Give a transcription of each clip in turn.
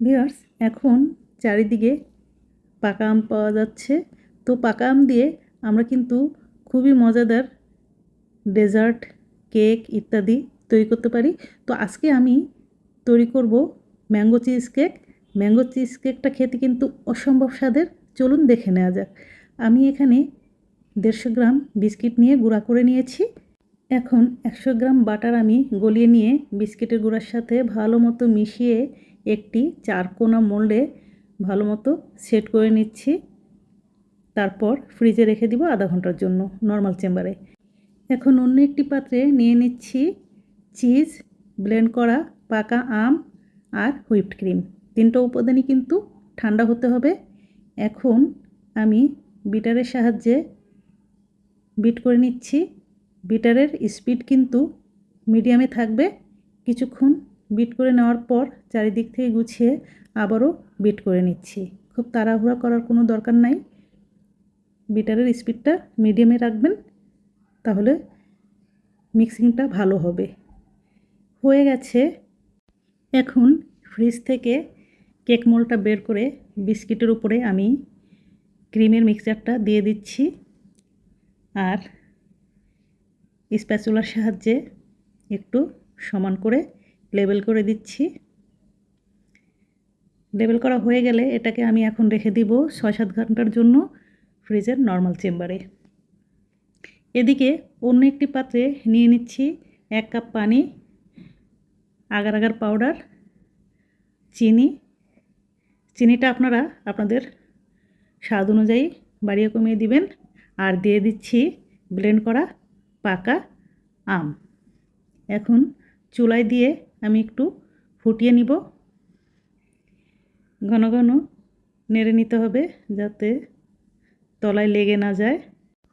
Viewers এখন চারিদিকে পাকা আম পাওয়া যাচ্ছে। তো পাকা আম দিয়ে আমরা কিন্তু খুবই মজাদার ডেজার্ট, কেক ইত্যাদি তৈরি করতে পারি। তো আজকে আমি তৈরি করব mango cheese cake. Mango cheese কেকটা খেতে কিন্তু অসম্ভব স্বাদের। চলুন দেখে নেওয়া যাক। আমি এখানে দেড়শো গ্রাম বিস্কিট নিয়ে গুঁড়া করে নিয়েছি। এখন একশো গ্রাম বাটার আমি গলিয়ে নিয়ে বিস্কিটের গুঁড়ার সাথে ভালো মতো মিশিয়ে একটি চারকোনা মোল্ডে ভালো মতো সেট করে নিচ্ছি। তারপর ফ্রিজে রেখে দিব আধা ঘণ্টার জন্য নর্মাল চেম্বারে এখন অন্য একটি পাত্রে নিয়ে নিচ্ছি চিজ ব্লেন্ড করা পাকা আম আর হুইপড ক্রিম তিনটা উপাদানই কিন্তু ঠান্ডা হতে হবে। এখন আমি বিটারের সাহায্যে বিট করে নিচ্ছি। বিটারের স্পিড কিন্তু মিডিয়ামে থাকবে। কিছুক্ষণ বিট করে নেওয়ার পর চারিদিক থেকে গুছিয়ে আবারও বিট করে নিচ্ছি। খুব তাড়াহুড়া করার কোনো দরকার নাই। বিটারের স্পিডটা মিডিয়ামে রাখবেন, তাহলে মিক্সিংটা ভালো হবে। হয়ে গেছে। এখন ফ্রিজ থেকে কেক মোলটা বের করে বিস্কিটের উপরে আমি ক্রিমের মিক্সচারটা দিয়ে দিচ্ছি আর স্প্যাচুলার সাহায্যে একটু সমান করে লেবেল করে দিচ্ছি। লেবেল করা হয়ে গেলে এটাকে আমি এখন রেখে দিব ছয় সাত ঘণ্টার জন্য ফ্রিজের নর্মাল চেম্বারে এদিকে অন্য একটি পাত্রে নিয়ে নিচ্ছি এক কাপ পানি, আগার আগার পাউডার চিনি। চিনিটা আপনারা আপনাদের স্বাদ অনুযায়ী বাড়িয়ে কমিয়ে দিবেন। আর দিয়ে দিচ্ছি ব্লেন্ড করা পাকা আম। এখন চুলায় দিয়ে আমি একটু ফুটিয়ে নিব। ঘন ঘন নেড়ে নিতে হবে যাতে তলায় লেগে না যায়।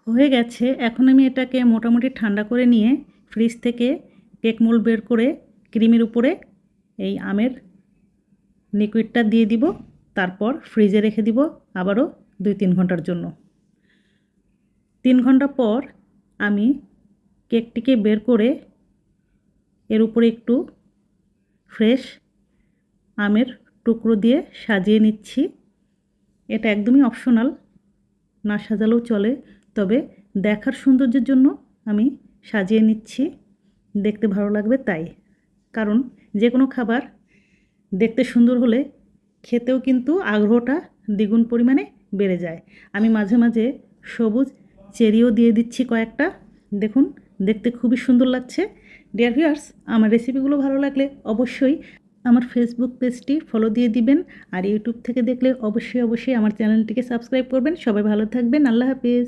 হয়ে গেছে, এখন আমি এটাকে মোটামুটি ঠান্ডা করে নিয়ে ফ্রিজ থেকে কেক মোল্ড বের করে ক্রিমের উপরে এই আমের লিকুইডটা দিয়ে দিব। তারপর ফ্রিজে রেখে দিব আবারও দুই তিন ঘণ্টার জন্য। তিন ঘণ্টা পর আমি কেকটিকে বের করে এর উপরে একটু ফ্রেশ আমের টুকরো দিয়ে সাজিয়ে নিচ্ছি। এটা একদমই অপশনাল না সাজালেও চলে, তবে দেখার সৌন্দর্যের জন্য আমি সাজিয়ে নিচ্ছি। দেখতে ভালো লাগবে তাই। কারণ যে কোনো খাবার দেখতে সুন্দর হলে খেতেও কিন্তু আগ্রহটা দ্বিগুণ পরিমাণে বেড়ে যায়। আমি মাঝে মাঝে সবুজ চেরিও দিয়ে দিচ্ছি কয়েকটা। দেখুন, দেখতে খুবই সুন্দর লাগছে। ডিয়ার ভিউয়ার্স আমার রেসিপিগুলো ভালো লাগলে অবশ্যই আমার ফেসবুক পেজটি ফলো দিয়ে দিবেন, আর ইউটিউব থেকে দেখলে অবশ্যই অবশ্যই আমার চ্যানেলটিকে সাবস্ক্রাইব করবেন। সবাই ভালো থাকবেন, আল্লাহ হাফিজ।